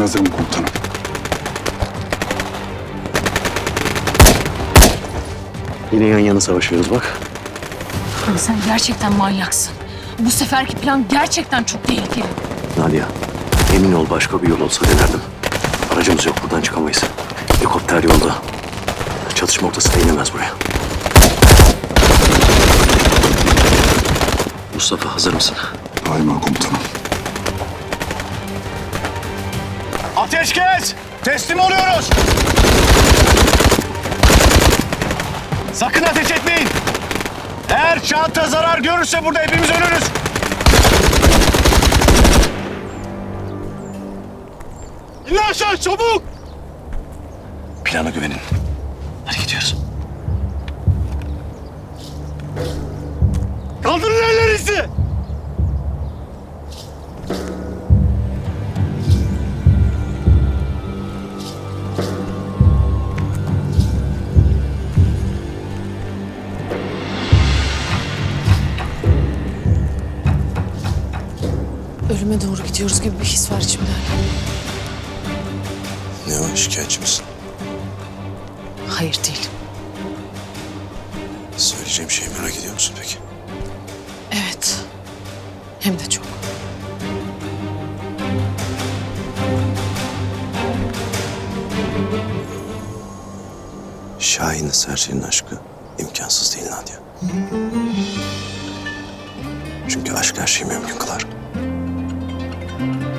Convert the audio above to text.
hazırım komutanım. Yine yan yana savaşıyoruz bak. Abi sen gerçekten manyaksın. Bu seferki plan gerçekten çok tehlikeli. Nadia, emin ol başka bir yol olsa denerdim. Aracımız yok, buradan çıkamayız. Helikopter yolda. Çatışma ortasında inemez buraya. Mustafa hazır mısın? Daima komutanım. Ateşkes! Teslim oluyoruz! Sakın ateş etmeyin! Eğer çanta zarar görürse burada hepimiz ölürüz. İn aşağı çabuk! Plana güvenin. Hadi gidiyoruz. Kaldırın ellerinizi! Ölüme doğru gidiyoruz gibi bir his var içimde. Ne o, şikayetçi misin? Hayır değil. Söyleyeceğim şeyi merak ediyor musun peki? Evet. Hem de çok. Şahin'le Serçe'nin aşkı imkansız değil Nadia. Çünkü aşk her şeyi mümkün kılar. thank you